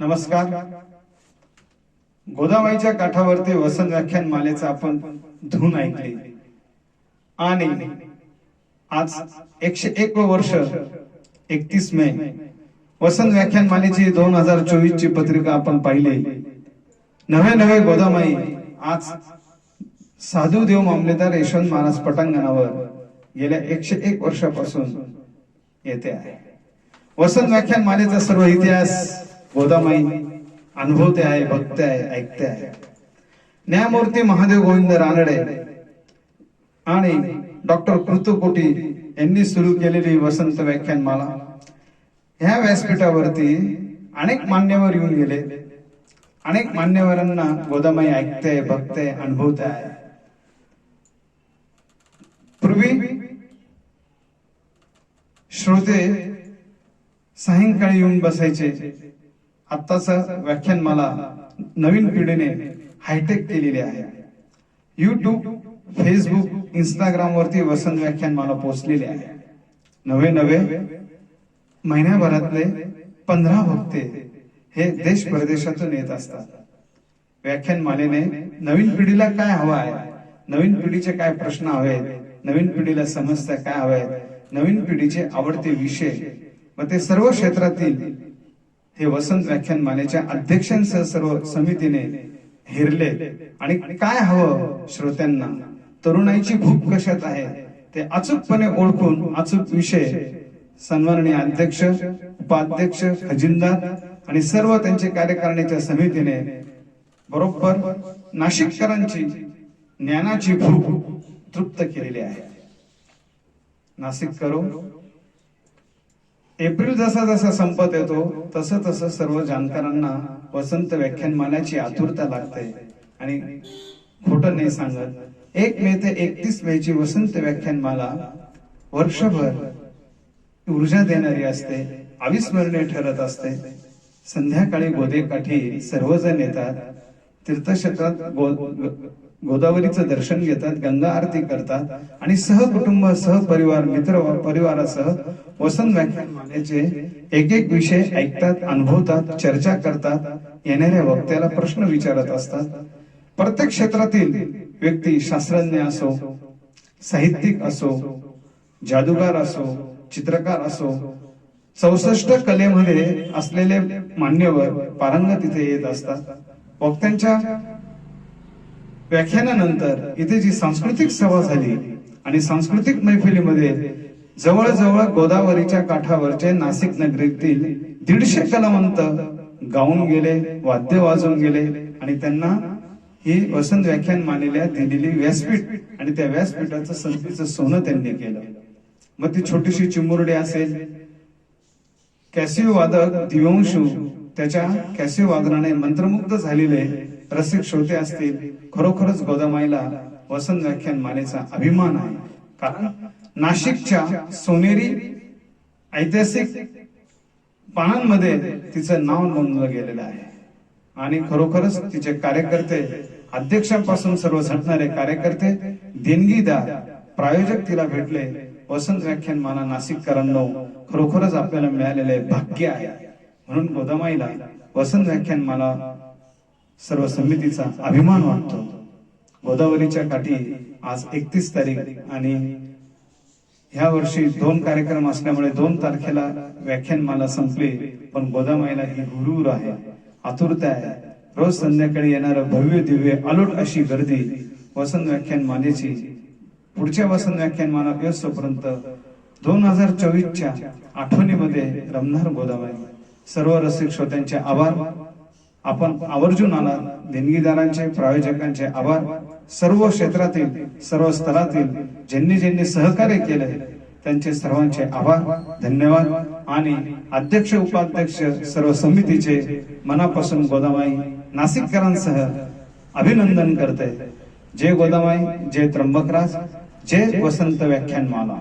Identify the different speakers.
Speaker 1: नमस्कार. गोदामाईच्या काठावरती वसंत व्याख्यान मालेचा आपण धून ऐकले. आणि आज एकशे एक वर्ष एकतीस मे वसंत व्याख्यान मालेची दोन हजार चोवीस ची पत्रिका आपण पाहिली. नवे नवे गोदामाई आज साधू देव मामलेदार यशवंत महाराज पटांगणावर गेल्या एकशे एक वर्षापासून येते आहे. वसंत व्याख्यान मालेचा सर्व इतिहास गोदामाई अनुभवते आहे बघते आहे ऐकते आहे. न्यायमूर्ती महादेव गोविंद रानडे आणि डॉक्टर कृतुकोटी यांनी सुरू केलेली वसंत व्याख्यानमाला ह्या व्यासपीठावरती अनेक मान्यवर येऊन गेले. अनेक मान्यवरांना गोदामाई ऐकते बघते अनुभवते आहे. पूर्वी श्रोते सायंकाळी येऊन बसायचे. आत्ताच व्याख्यान मला नवीन पिढीने हायटेक केलेले आहे. युट्यूब फेसबुक इंस्टाग्राम वरती वसंत व्याख्यान मला पोहोचलेले आहे. नवे नवे महिन्याभरातले पंधरा भक्ते हे देश परदेशातून येत असतात. व्याख्यान मालेने नवीन पिढीला काय हवं आहे? नवीन पिढीचे काय प्रश्न हवेत नवीन पिढीला समस्या काय हव्या आहेत? नवीन पिढीचे आवडते विषय व ते सर्व क्षेत्रातील हे वसंत व्याख्यान मालेच्या अध्यक्षांसह सर्व समितीने हिरले. आणि काय हवं श्रोत्यांना? तरुणाईची भूक कशात आहे. ते अचूकपणे ओळखून अचूक विषय सन्माननीय अध्यक्ष उपाध्यक्ष खजिनदार आणि सर्व त्यांचे कार्यकारिणीच्या समितीने बरोबर नाशिककरांची ज्ञानाची भूक तृप्त केलेली आहे. नाशिक करो. एप्रिल जसा जसा संपत येतो तसं तसं सर्व जाणकारांना वसंत व्याख्यानमालाची आतुरता लागते. आणि खोटं नाही सांगत. एक मे ते एकतीस मे ची वसंत व्याख्यानमाला वर्षभर ऊर्जा देणारी असते अविस्मरणीय ठरत असते. संध्याकाळी गोदेकाठी सर्वजण येतात. तीर्थक्षेत्रात गो गोदावरीचं दर्शन घेतात गंगा आरती करतात आणि सहकुटुंब सहपरिवार मित्र परिवारासह वसंत व्याख्यान मालेचे एक एक विषय ऐकतात अनुभवतात चर्चा करतात येणाऱ्या वक्त्याला प्रश्न विचारत असतात. प्रत्येक क्षेत्रातील व्यक्ती शास्त्रज्ञ असो साहित्यिक असो जादूगार असो चित्रकार असो चौसष्ट कलेमध्ये असलेले मान्यवर पारंग तिथे येत असतात. वक्त्यांच्या व्याख्यानानंतर इथे जी सांस्कृतिक सभा झाली आणि सांस्कृतिक मैफिलीमध्ये जवळजवळ गोदावरीच्या काठावरचे नाशिक नगरीतील दीडशे कलावंत गाऊन गेले वाद्य वाजवून गेले आणि त्यांना ही वसंत व्याख्यान मानेल्या दिलेली व्यासपीठ आणि त्या व्यासपीठाचं संस्थेचं सोनं त्यांनी केलं. मग ती छोटीशी चिमुरडी असेल कॅसिओ वादक दिव्यांशू त्याच्या कॅसिओ वादनाने मंत्रमुग्ध झालेले रसिक श्रोते असतील खरोखरच गोदामाईला वसंत व्याख्यान मालेचा अभिमान आहे. कारण नाशिकच्या सोनेरी ऐतिहासिक पानांमध्ये तिचं नाव नोंदलं गेलेलं आहे. आणि खरोखरच तिचे कार्यकर्ते अध्यक्षांपासून सर्व झटणारे कार्यकर्ते देणगीदार प्रायोजक तिला भेटले. वसंत व्याख्यान माना नाशिककरांनो खरोखरच आपल्याला मिळालेले भाग्य आहे. म्हणून गोदामाईला वसंत व्याख्यान माला सर्व समितीचा अभिमान वाटतो. गोदावरीच्या काठी आज एकतीस तारीख आणि ह्या वर्षी दोन कार्यक्रम असल्यामुळे दोन तारखेला व्याख्यानमाला संपले पण गोदामाईला ही हुरूर आहे. आतुरता आहे. रोज संध्याकाळी येणार भव्य दिव्य अलोट अशी गर्दी वसंत व्याख्यान मालेची पुढच्या वसंत व्याख्यान माला व्यस्तपर्यंत दोन हजार चोवीसच्या आठवणीमध्ये रमणार गोदामाई. सर्व रसिक श्रोत्यांचे आभार. आपण आवर्जून देणगीदारांचे प्रायोजकांचे आभार सर्व क्षेत्रातील सर्व स्तरातील ज्यांनी ज्यांनी सहकार्य केले त्यांचे सर्वांचे आभार धन्यवाद. आणि अध्यक्ष उपाध्यक्ष सर्व समितीचे मनापासून गोदामाई नाशिककरांसह अभिनंदन करते जय गोदामाई जय त्र्यंबकराज जय वसंत व्याख्यानमाला.